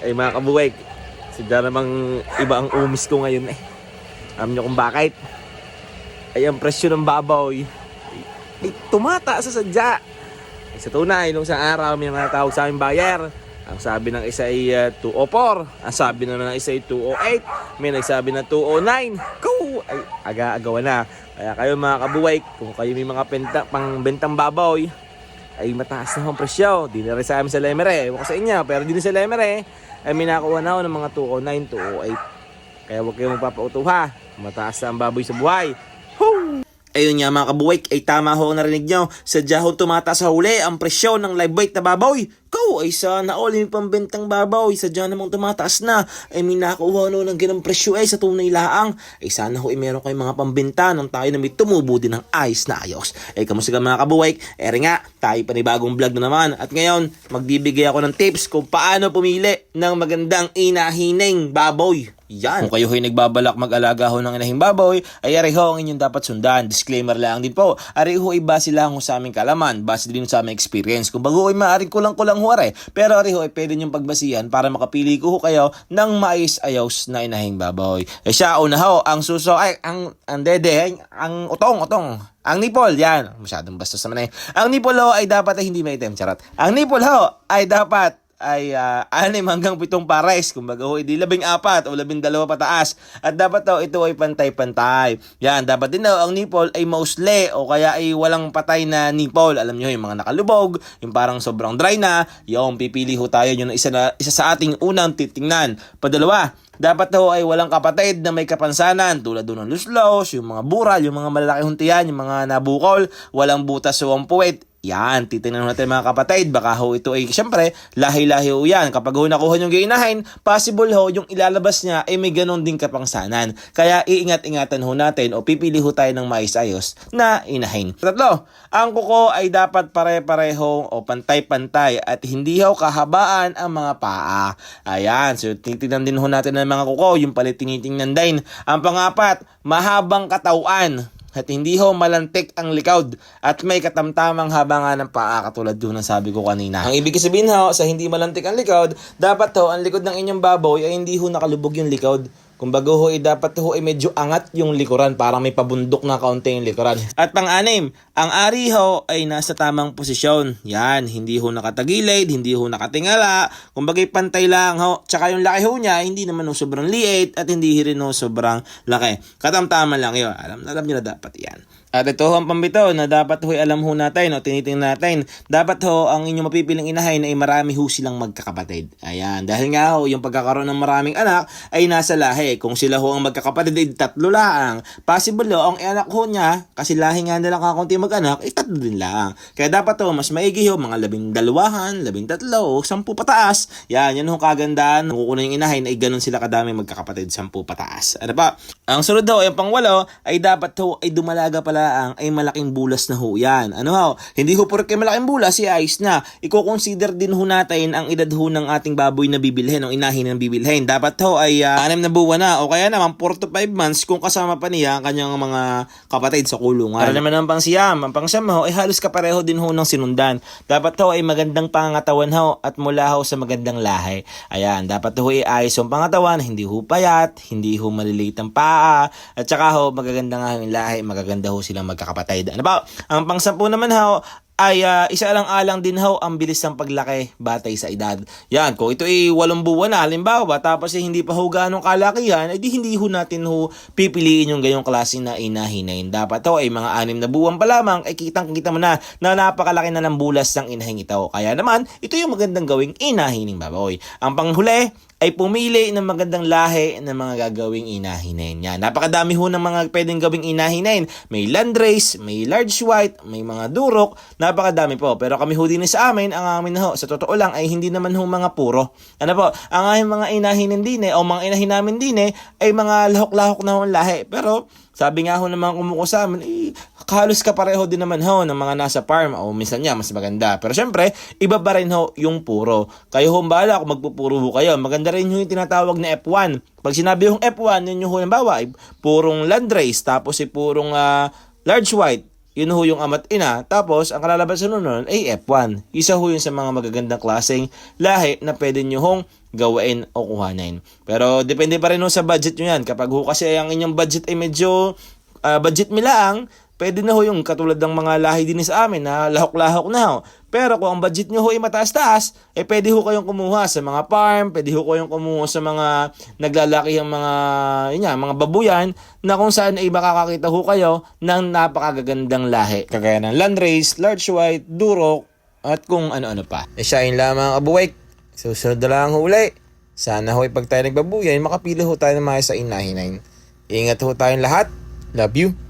Ay mga kabuwek, sadya namang iba ang umis ko ngayon eh. Alam nyo kung bakit? Ay ang presyo ng baboy ay tumata sa sadya. Ay, sa tunay, nung sa araw may mga tawag sa aming buyer. Ang sabi ng isa ay uh, 204. Ang sabi naman ng isa ay 208. May nagsabi na 209. Go! Ay, aga-agawa na. Kaya kayo mga kabuway, kung kayo may mga penta, pang bentang baboy, ay mataas na ang presyo. Di na rin sa amin sa Lemere. Ewan ko sa inyo, pero di na sa Lemere, ay may nakuha na ako ng mga 209, 208. Kaya huwag kayong magpapautuha. Mataas na ang baboy sa buhay. Woo! Ayun nga mga kabuwik, ay tama ho narinig nyo. Sadya ho tumataas sa huli ang presyo ng live weight na baboy. Ay sana all yung pambentang baboy. Sadya namang tumataas na. Ay may nakuha no ng ganang presyo ay sa tunay laang. Ay sana ho ay meron kayong mga pambenta nang tayo na may tumubo din ng ayos na ayos. Ay kamusta ka mga kabuwik? Ere nga, tayo panibagong vlog na naman. At ngayon, magbibigay ako ng tips kung paano pumili ng magandang inahining baboy. Yan. Kung kayo ho'y nagbabalak mag-alaga ho ng inahing baboy, ay ari ho ang inyong dapat sundan. Disclaimer lang din po. Ari ho ay base lang ho sa aming kalaman, base din sa aming experience. Kung bago ay maaaring kulang-kulang ho are. Pero ari ho ay pwede niyong pagbasihan para makapili ko ho kayo ng mais-ayos na inahing baboy. Eh siya, una ho, ang suso, ay, ang, ang dede, ay, ang utong, utong. Ang nipple, yan. Masyadong bastos naman eh. Ang nipple ho ay dapat ay hindi maitim, charot. Ang nipple ho ay dapat ay uh, anim hanggang pitong pares. Kumbaga ho, hindi labing apat o labing dalawa pataas. At dapat daw ito ay pantay-pantay. Yan, dapat din daw ang nipple ay mostly o kaya ay walang patay na nipple. Alam nyo, yung mga nakalubog, yung parang sobrang dry na, yung pipili ho tayo yun isa, na, isa sa ating unang titingnan. Padalawa, dapat daw ay walang kapatid na may kapansanan tulad doon ng luslos, yung mga bural, yung mga malalaki huntiyan, yung mga nabukol, walang butas o ang puwet, yan, titingnan natin mga kapatid. Baka ho ito ay, syempre, lahi-lahi ho yan. Kapag ho nakuha yung gainahin, possible ho yung ilalabas niya ay may ganun din kapangsanan. Kaya iingat-ingatan ho natin o pipili ho tayo ng mais-ayos na inahin. Tatlo, ang kuko ay dapat pare-pareho o pantay-pantay at hindi ho kahabaan ang mga paa. Ayan, so titignan din ho natin ng mga kuko, yung palit tinitingnan din. Ang pangapat, mahabang katawan at hindi ho malantik ang likod at may katamtamang haba nga ng paa katulad doon ng sabi ko kanina. Ang ibig sabihin ho, sa hindi malantik ang likod, dapat ho ang likod ng inyong baboy ay hindi ho nakalubog yung likod. Kumbaga ho, eh, dapat ho ay medyo angat yung likuran para may pabundok na kaunti yung likuran. At pang-anim, ang ari ho ay nasa tamang posisyon. Yan, hindi ho nakatagilid, hindi ho nakatingala. Kumbaga pantay lang ho. Tsaka yung laki ho niya, hindi naman ho sobrang liit at hindi rin ho sobrang laki. Katamtaman lang yun. Alam na alam nyo na dapat yan. At ito ho ang pambito na dapat ho ay alam ho natin o tinitingnan natin. Dapat ho ang inyong mapipiling inahin ay marami ho silang magkakapatid. Ayan. Dahil nga ho yung pagkakaroon ng maraming anak ay nasa lahi. Kung sila ho ang magkakapatid ay tatlo lang. Possible ho ang anak ho niya kasi lahi nga nila kakunti mag-anak ay tatlo din lang. Kaya dapat ho mas maigi ho mga labing dalawahan, labing tatlo o sampu pataas. Yan. Yan ho kagandahan. Kung kukunin yung inahin ay ganun sila kadami magkakapatid sampu pataas. Ano pa? Ang sunod ho yung pangwalo ay dapat ho ay dumalaga pala ang ay malaking bulas na ho yan. Ano ho? Hindi ho porke malaking bulas, si ayos na. Iko-consider din ho natin ang edad ho ng ating baboy na bibilhin, o inahin ng bibilhin. Dapat ho ay uh, anim na buwan na o kaya naman 4 to 5 months kung kasama pa niya ang kanyang mga kapatid sa kulungan. Para naman ang pangsiyam, ang pangsiyam ho ay halos kapareho din ho ng sinundan. Dapat ho ay magandang pangatawan ho at mula ho sa magandang lahi. Ayan, dapat ho ay ayos yung pangatawan, hindi ho payat, hindi ho maliliit ang paa, at saka ho magaganda nga yung lahi, magaganda ho silang magkakapatid. Ano ba? Ang pangsampu naman ho, ay uh, isa lang alang din ho ang bilis ng paglaki batay sa edad. Yan, kung ito ay walong buwan na, halimbawa, tapos ay hindi pa ho ganong kalakihan, edi hindi ho natin ho pipiliin yung ganyong klase na inahinain. Dapat ho ay mga anim na buwan pa lamang, ay kitang kita mo na na napakalaki na ng bulas ng inahing ito. Kaya naman, ito yung magandang gawing inahining baboy. Ang panghuli, ay pumili ng magandang lahi ng mga gagawing inahinain niya. Napakadami ho ng mga pwedeng gawing inahinain. May landrace, may large white, may mga durok, napakadami po. Pero kami ho din sa amin, ang amin ho, sa totoo lang ay hindi naman ho mga puro. Ano po, ang aming mga inahinin din eh, o mga inahin namin din eh, ay mga lahok-lahok na ho lahi. Pero sabi nga ho ng mga kumuko sa amin, eh, halos kapareho din naman ho ng mga nasa farm o minsan niya mas maganda. Pero syempre, iba pa rin ho yung puro. Kayo ho bahala kung magpupuro ho kayo. Maganda rin yung tinatawag na F1. Pag sinabi yung F1, yun yung ho yung bawa, ay purong landrace, tapos ay purong uh, large white, yun ho yung amat ina. Tapos, ang kalalabasan nun ay F1. Isa ho yun sa mga magagandang klaseng lahi na pwede nyo hong gawain o kuhanin. Pero depende pa rin ho sa budget nyo yan. Kapag ho kasi ang inyong budget ay medyo ah, budget milaang, pwede na ho yung katulad ng mga lahi din sa amin na lahok-lahok na ho. Pero kung ang budget nyo ho ay mataas-taas, eh pwede ho kayong kumuha sa mga farm, pwede ho kayong kumuha sa mga naglalaki ang mga, yun nga, mga babuyan na kung saan ay makakakita ho kayo ng napakagagandang lahi. Kagaya ng Landrace, Large White, Durok, at kung ano-ano pa. E siya yun lamang abuwake. Susunod na lang ho uli. Sana ho pag tayo nagbabuyan, makapili ho tayo ng mga sa inahinay. Ingat ho tayong lahat. Love you.